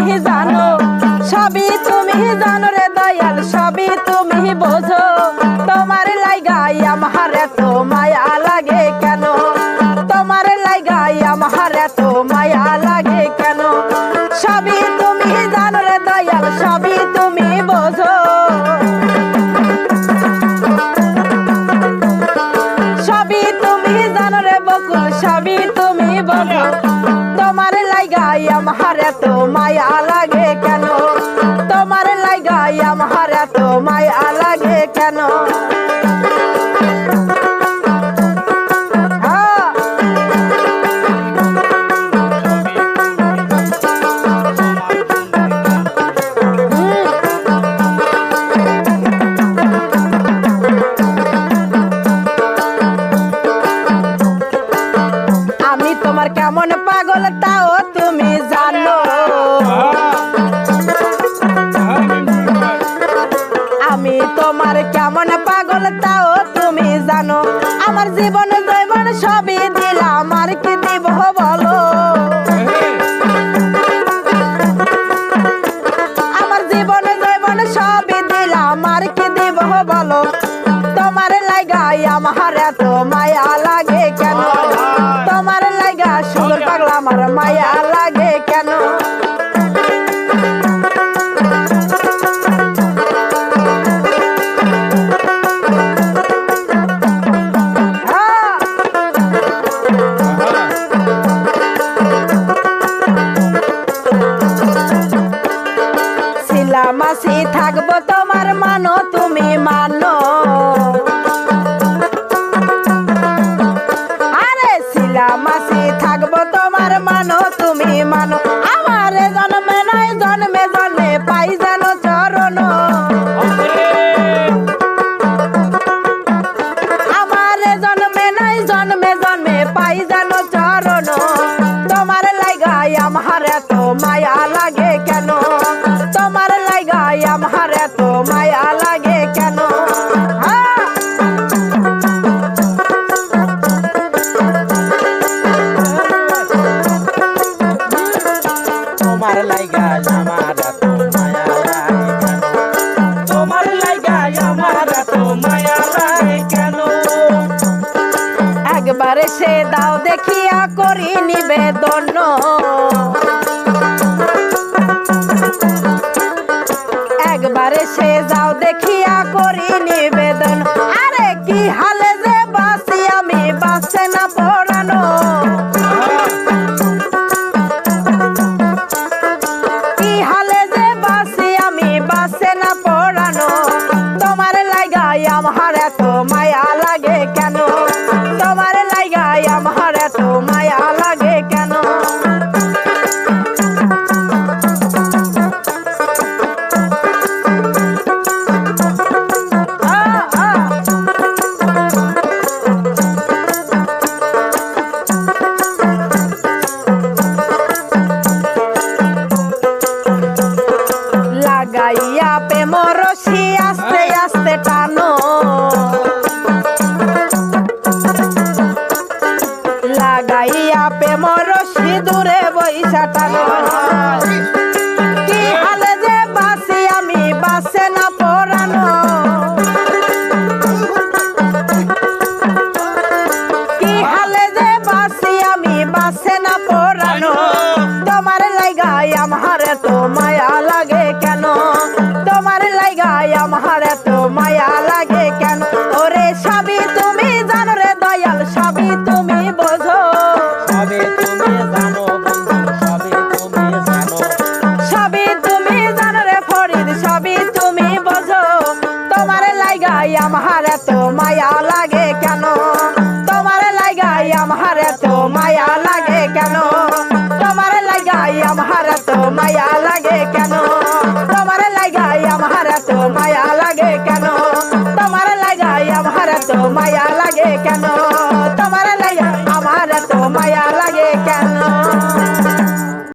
তুমি জানো, সবই তুমি জানো রে দয়াল, সবই তুমি বোঝো। তোমার লাইগাই আমার এত মায়া লাগে কেন? তোমার লাইগাই আমার এত মায়া লাগে কেন? সবই তুমি জানো রে দয়াল, সবই তুমি বোঝো। সবই তুমি জানো রে বকুল, সবই তুমি বোঝো। কেন আমার এত মায়া লাগে কেন? তোমার লাগা সুন্দর পাগলা আমার মায়া লাগে কেন? হ্যাঁ থাকব তোমার মানো, তুমি মানো। আরে সিলামাসি থাকব তোমার মানো, তুমি মানো। আমার জন্মে নয় জন্মে জন্মে পাই জানো চরণ। আমার জন্মে নয় জন্মে জন্মে পাই জানো চরণ। তোমার লাগাই আমার এত মায়া লাগে কেন? সে দাও দেখিয়া করি নিবেদন। একবারে সে যাও দেখিয়া করি নিবেদন। আরে কি হালে যে বাসি, আমি বাসে না পড়ানো। কি হালে যে বাসি, আমি বাসে না পড়ানো। তোমার লাগাই আমার এত মায়া লাগে কেন? রশি আস্তে আস্তে টানো। লাগাইয়া প্রেম রশি দূরে বৈশা টানো। কি হালে যে বাসি আমি বাসে না পড়ানো। কি হালে যে বাসি আমি বাসে না পড়ানো। তোমার লাগাই আমার তো মায়া লাগে কেন?